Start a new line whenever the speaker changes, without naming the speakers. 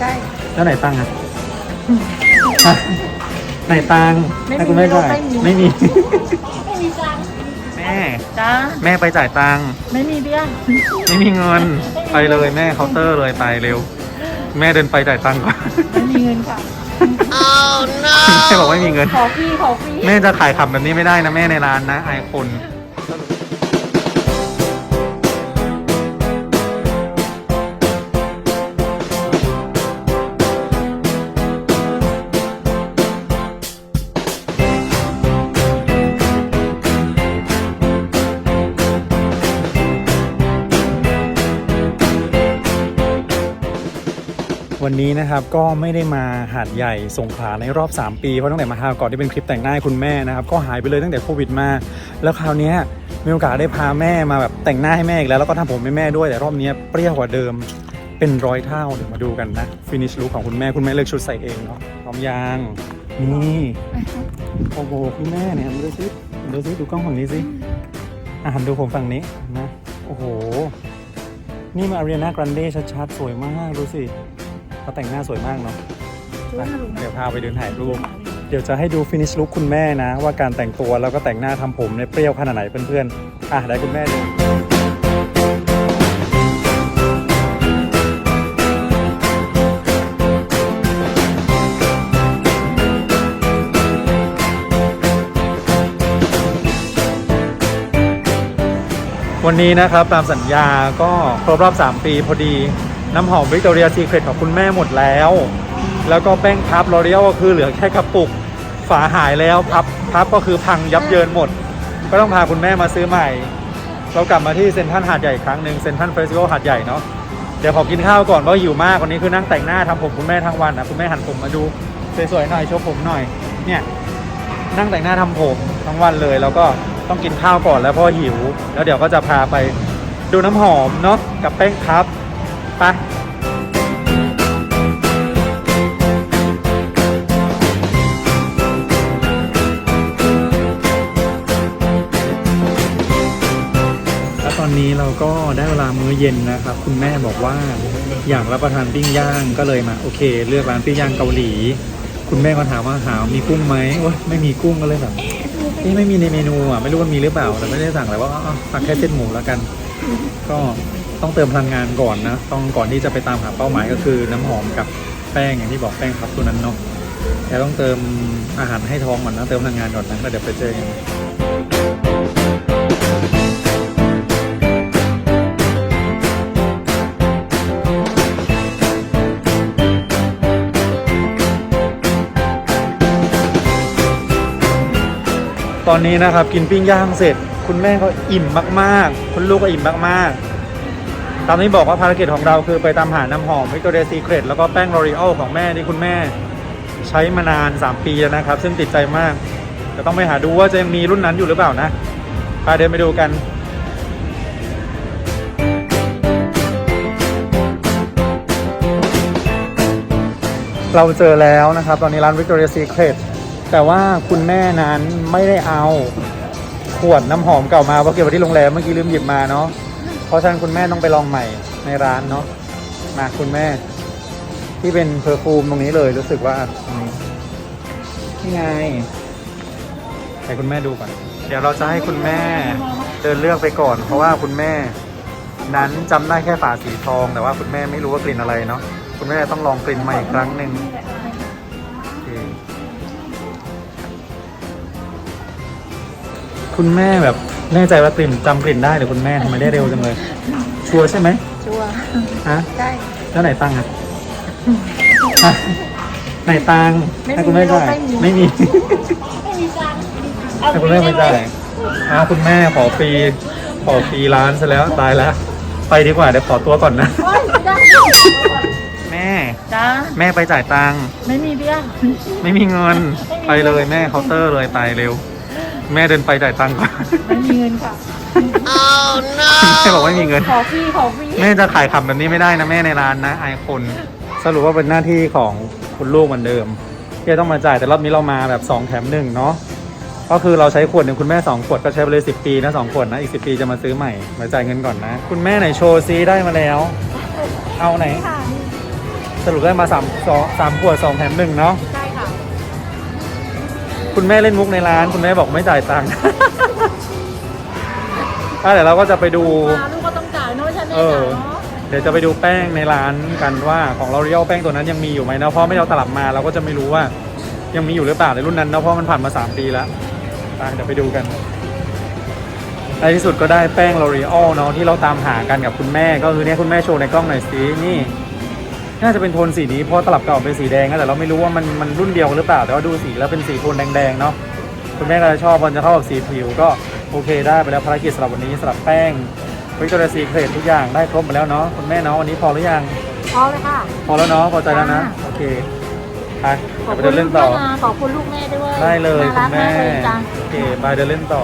ใช่
แล้วไหนตังค์อะฮะไหนตังค์
ไม่มี
ให้คุณแม่จ่าย
ไม่มี
ไม่มี
ไม่มีตังค์
แม่
จ้า
แม่ไปจ่ายตังค์
ไม่มีเบี้ย
ไม่มีเงิน ไปเลยแม่เคาน์เตอร์เลยไปเร็ว แม่เดินไปจ่ายตังค์ก่อน
ไม่มีเงินค่ะ
แม่บอกไม่มีเงิน
ขอฟรีขอฟรี
แม่จะขายขำแบบนี้ไม่ได้นะแม่ในร้านนะอายคน วันนี้นะครับก็ไม่ได้มาหาดใหญ่สงขลาในรอบ 3 ปี เพราะตั้งแต่มาฮาวก่อนที่เป็นคลิปแต่งหน้าให้คุณแม่นะครับ ก็หายไปเลยตั้งแต่โควิดมา แล้วคราวเนี้ยมีโอกาสได้พาแม่มาแบบแต่งหน้าให้แม่อีกแล้วแล้วก็ทำผมให้แม่ด้วยแต่รอบเนี้ยเปรี้ยวกว่าเดิมเป็นร้อยเท่าเดี๋ยวมาดูกันนะฟินิชลุคของคุณแม่คุณแม่เลือกชุดใส่เองเนาะพร้อมยางนี่โอ้โหคุณแม่เนี่ยดูสิดูสิดูกล้องฝั่งนี้สิอะหันดูผมฝั่งนี้นะโอ้โหนี่มาอารีนากรันเดชัดๆสวยมากดูสิ เขาแต่งหน้าสวยมากเนาะไปเดี๋ยวพาไปเดินถ่ายรูป เดี๋ยวจะให้ดูฟินิชลุคคุณแม่นะ ว่าการแต่งตัวแล้วก็แต่งหน้าทำผมเนี่ยเปรี้ยวขนาดไหนเพื่อนๆ อะได้คุณแม่ดูวันนี้นะครับตามสัญญาก็ครบรอบ 3 ปีพอดี น้ำหอมวิกตอเรียซีเครตของคุณแม่หมดแล้ว แล้วก็แป้งพับลอเรียลก็คือเหลือแค่กระปุกฝาหายแล้วพับพับก็คือพังยับเยินหมด ก็ต้องพาคุณแม่มาซื้อใหม่ เรากลับมาที่เซ็นทรัลหาดใหญ่ครั้งหนึ่งเซ็นทรัลเฟสติวัลหาดใหญ่เนาะเดี๋ยวขอกินข้าวก่อนเพราะหิวมากวันนี้คือนั่งแต่งหน้าทำผมคุณแม่ทั้งวันนะคุณแม่หันผมมาดูสวยๆหน่อยโชว์ผมหน่อยเนี่ยนั่งแต่งหน้าทำผมทั้งวันเลย แล้วก็ต้องกินข้าวก่อนแล้วเพราะหิว แล้วเดี๋ยวก็จะพาไปดูน้ำหอมเนาะกับแป้งพับ ไปแล้วตอนนี้เราก็ได้เวลามื้อเย็นนะครับ คุณแม่บอกว่าอยากรับประทานปิ้งย่างก็เลยมาโอเค เลือกร้านปิ้งย่างเกาหลี คุณแม่ก็ถามว่าหามีกุ้งไหมโอ๊ยไม่มีกุ้งก็เลยแบบนี่ไม่มีในเมนูอะไม่รู้ว่ามีหรือเปล่าแต่ไม่ได้สั่งเลยว่าเอาเอาสั่งแค่เส้นหมูแล้วกัน ก็ ต้องเติมพลังงานก่อนนะ ต้องก่อนที่จะไปตามหาเป้าหมายก็คือน้ำหอมกับแป้งอย่างที่บอกแป้งครับตัวนั้นเนาะแต่ต้องเติมอาหารให้ท้องก่อนนะเติมพลังงานก่อนนะแล้วเดี๋ยวไปเจอกันตอนนี้นะครับกินปิ้งย่างเสร็จ คุณแม่ก็อิ่มมากๆ คุณลูกก็อิ่มมากๆ ตามที่บอกว่าภารกิจของเราคือไปตามหาน้ำหอมวิกตอเรียซีเครตแล้วก็แป้งลอรีออลของแม่ที่คุณแม่ใช้มานาน 3 ปีแล้วนะครับ ซึ่งติดใจมากจะต้องไปหาดูว่าจะยังมีรุ่นนั้นอยู่หรือเปล่านะพาเดินไปดูกันเราเจอแล้วนะครับ ตอนนี้ร้าน Victoria Secret แต่ว่าคุณแม่นั้นไม่ได้เอา ขวดน้ำหอมเก่ามาเพราะเก็บไว้ที่โรงแรมเมื่อกี้ลืมหยิบมาเนาะ เพราะฉะนั้นคุณแม่ต้องไปลองใหม่ในร้านเนาะมาคุณแม่ ที่เป็นเพอร์ฟูมตรงนี้เลยรู้สึกว่าอืมนี่ไงให้คุณแม่ดูก่อน เดี๋ยวเราจะให้คุณแม่เดินเลือกไปก่อน เพราะว่าคุณแม่ นั้นจำได้แค่ฝาสีทอง แต่ว่าคุณแม่ไม่รู้ว่ากลิ่นอะไรเนาะคุณแม่ต้องลองกลิ่นใหม่อีกครั้งหนึ่ง คุณแม่แบบแน่ใจว่ากลิ่นจำกลิ่นได้หรือคุณแม่ทำไมได้เร็วจังเลย ชัวร์ใช่ไหม
ชัวร์
ฮะ
ใช่
แล้วไหนตังค์อะฮะไหนตังค์
ไม่มี
ให้คุณแม่จ่าย
ไม่
ไม่
มี
มี
ไม่มีตังค์
ให้คุณแม่ไม่จ่ายอ้าวคุณแม่ขอฟรีขอฟรีร้านซะแล้วตายแล้วไปดีกว่าเดี๋ยวขอตัวก่อนนะ
โอ๊ยไม่ได้
แม่
จ้า
แม่ไปจ่ายตังค์
ไม่มีเบี้ย
ไม่มีเงิน
ไม่มี
ไปเลยแม่เคาน์เตอร์เลยไปเร็ว แม่เดินไปจ่ายตังค์ก่อน
ไม่มีเงินค่ะ
แม่บอกไม่มีเงิน
ขอฟรีขอฟรี
แม่จะขายขำแบบนี้ไม่ได้นะแม่ในร้านนะอายคนสรุปว่าเป็นหน้าที่ของคุณลูกเหมือนเดิมที่จะต้องมาจ่ายแต่รอบนี้เรามาแบบ 2 แถมหนึ่งเนาะก็คือเราใช้ขวดหนึ่งคุณแม่ 2 ขวดก็ใช้ไปเลย 10 ปีนะ2ขวดนะอีก 10 ปีจะมาซื้อใหม่มาจ่ายเงินก่อนนะ คุณแม่ไหนโชว์ซีได้มาแล้ว เอาไหน
ค่ะนี่
สรุปได้มาสามสองสามขวดสองแถมหนึ่งเนาะ
ใช่ ค่ะ
คุณแม่เล่นมุกในร้าน คุณแม่บอกไม่จ่ายตังค์ อะเดี๋ยวเราก็จะไปดู
มาลูกก็ต้องจ่ายเนอะไม่ใช่แม่
เออ
จ่ายเนาะ
เดี๋ยวจะไปดูแป้งในร้านกันว่าของเราเรียลแป้งตัวนั้นยังมีอยู่ไหมนะเพราะไม่ได้เอาตลับมาเราก็จะไม่รู้ว่า ยังมีอยู่หรือเปล่าในรุ่นนั้นนะเพราะมันผ่านมา3ปีแล้วไปเดี๋ยวไปดูกันในที่สุดก็ได้แป้ง L'Oreal เนาะที่เราตามหากันกับคุณแม่ก็คือเนี่ยคุณแม่โชว์ในกล้องหน่อยสินี่ น่าจะเป็นโทนสีนี้เพราะตลับเก่าเป็นสีแดงนะแต่เราไม่รู้ว่ามันมันรุ่นเดียวกันหรือเปล่าแต่ว่าดูสีแล้วเป็นสีโทนแดงๆเนาะคุณแม่ก็จะชอบมันจะเข้ากับสีผิวก็โอเคได้ไปแล้วภารกิจสำหรับวันนี้สำหรับแป้งวิกตอเรียซีเครทุกอย่างได้ครบหมดแล้วเนาะคุณแม่เนาะวันนี้พอหรือยัง
พอเลยค่ะ
พอแล้วเนาะพอใจแล้วนะ
จ้า
โอเคไป
ขอบ
เดี๋ยวไป
คุ
เดิ
ณ
น
ลู
เล่นต่อ
กแม่นะขอบคุณลูกแม่ด้วย
ได้เลย
น่า
คุ
รั
ณ
ก
แม่
มากเลยจ้ะ
โอเคไปเดินเล่นต่อ